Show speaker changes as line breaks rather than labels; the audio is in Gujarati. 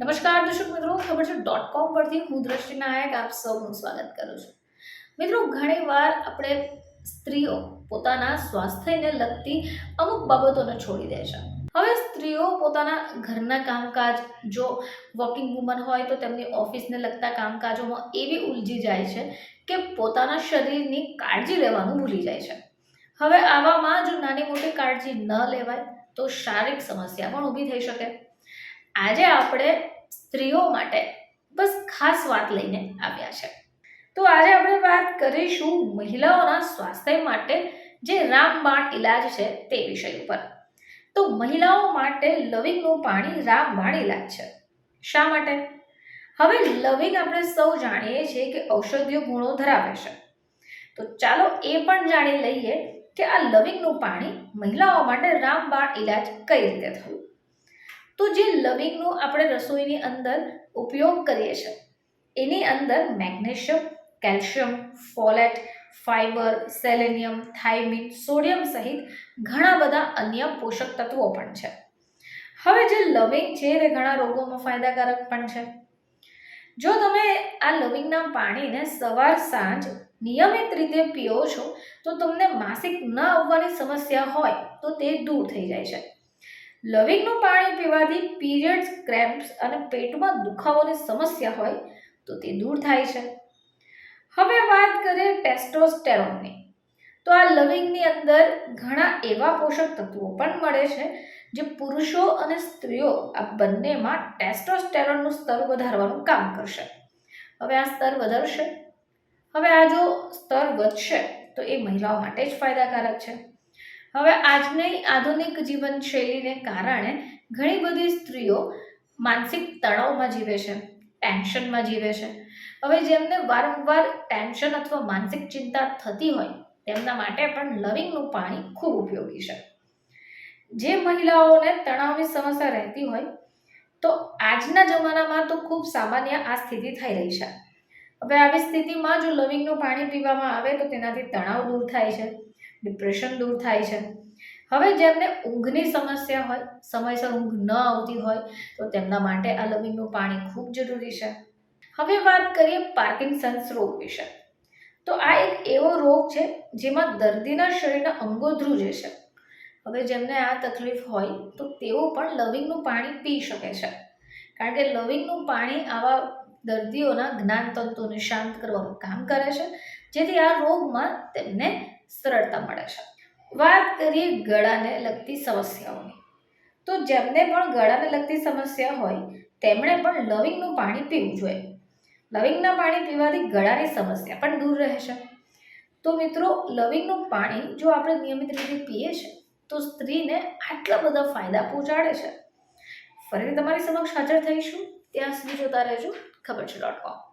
નમસ્કાર દર્શક મિત્રો, ખબર છે ડોટ કોમ પરથી હું દ્રષ્ટિ નાયક આપ સૌનું સ્વાગત કરું છું. મિત્રો ઘણીવાર આપણે સ્ત્રીઓ પોતાના સ્વાસ્થ્યને લગતી અમુક બાબતોને છોડી દે છે. હવે સ્ત્રીઓ પોતાના ઘરના કામકાજ, જો વોકિંગ વુમન હોય તો તેમની ઓફિસને લગતા કામકાજોમાં એવી ઉલજી જાય છે કે પોતાના શરીરની કાળજી લેવાનું ભૂલી જાય છે. હવે આવામાં જો નાની મોટી કાળજી ન લેવાય તો શારીરિક સમસ્યા પણ ઊભી થઈ શકે. આજે આપણે સ્ત્રીઓ માટે બસ ખાસ વાત લઈને આવ્યા છે. તો આજે આપણે વાત કરીશું મહિલાઓના સ્વાસ્થ્ય માટે જે રામબાણ ઇલાજ છે તે વિષય ઉપર. તો મહિલાઓ માટે લવિંગનું પાણી રામબાણ ઇલાજ છે. શા માટે? હવે લવિંગ આપણે સૌ જાણીએ છીએ કે ઔષધીય ગુણો ધરાવે છે. તો ચાલો એ પણ જાણી લઈએ કે આ લવિંગનું પાણી મહિલાઓ માટે રામબાણ ઇલાજ કઈ રીતે થયું? તો જે લવિંગનું આપણે રસોઈની અંદર ઉપયોગ કરીએ છીએ, એની અંદર magnesium, calcium, folate fibre selenium, thiamine, sodium સહિત ઘણા બધા અન્ય પોષક તત્વો પણ છે. હવે જે લવિંગ છે તે ઘણા રોગોમાં ફાયદાકારક પણ છે. જો તમે આ લવિંગના પાણીને સવાર સાંજ નિયમિત રીતે પીઓ છો, તો તમને માસિક ન આવવાની સમસ્યા હોય તો તે દૂર થઈ જાય છે. લવિંગનું પાણી પીવાથી પીરિયડ્સ, ક્રેમ્પ્સ અને પેટમાં દુખાવાની સમસ્યા હોય તો તે દૂર થાય છે. હવે વાત કરીએ ટેસ્ટોસ્ટેરોનની. તો આ લવિંગની અંદર ઘણા એવા પોષક તત્વો પણ મળે છે જે પુરુષો અને સ્ત્રીઓ આ બંનેમાં ટેસ્ટોસ્ટેરોનનું સ્તર વધારવાનું કામ કરશે. હવે આ સ્તર વધારશે. હવે આ જો સ્તર વધશે તો એ મહિલાઓ માટે જ ફાયદાકારક છે. હવે આજની આધુનિક જીવનશૈલીને કારણે ઘણી બધી સ્ત્રીઓ માનસિક તણાવમાં જીવે છે, ટેન્શનમાં જીવે છે. હવે જેમને વારંવાર ટેન્શન અથવા માનસિક ચિંતા થતી હોય, તેમના માટે પણ લવિંગનું પાણી ખૂબ ઉપયોગી છે. જે મહિલાઓને તણાવની સમસ્યા રહેતી હોય, તો આજના જમાનામાં તો ખૂબ સામાન્ય આ સ્થિતિ થઈ રહી છે. હવે આવી સ્થિતિમાં જો લવિંગનું પાણી પીવામાં આવે તો તેનાથી તણાવ દૂર થાય છે. ડિપ્રેશન દૂર થાય છે. હવે જેમને ઊંઘની સમસ્યા હોય, સમયસર ઊંઘ ન આવતી હોય, તો તેમના માટે આ લવિંગનું પાણી ખૂબ જરૂરી છે. હવે વાત કરીએ પાર્કિન્સન્સ રોગ વિશે. તો આ એક એવો રોગ છે જેમાં દર્દીના શરીરના અંગો ધ્રુજે છે. હવે જેમને આ તકલીફ હોય, તો તેઓ પણ લવિંગનું પાણી પી શકે છે. કારણ કે લવિંગનું પાણી આવા દર્દીઓના જ્ઞાનતંતુને શાંત કરવાનું કામ કરે છે. જેથી આ રોગમાં તેમને સરળતા મળે છે. વાત કરીએ ગળાને લગતી સમસ્યાઓની. તો જેમને પણ ગળાને લગતી સમસ્યા હોય, તેમણે પણ લવિંગનું પાણી પીવું જોઈએ. લવિંગના પાણી પીવાથી ગળાની સમસ્યા પણ દૂર રહે છે. તો મિત્રો, લવિંગનું પાણી જો આપણે નિયમિત રીતે પીએ છીએ તો સ્ત્રીને આટલા બધા ફાયદા પહોંચાડે છે. ફરીથી તમારી સમક્ષ હાજર થઈશું. ત્યાં સુધી જોતા રહેજો. ખબર છે ડોટ કોમ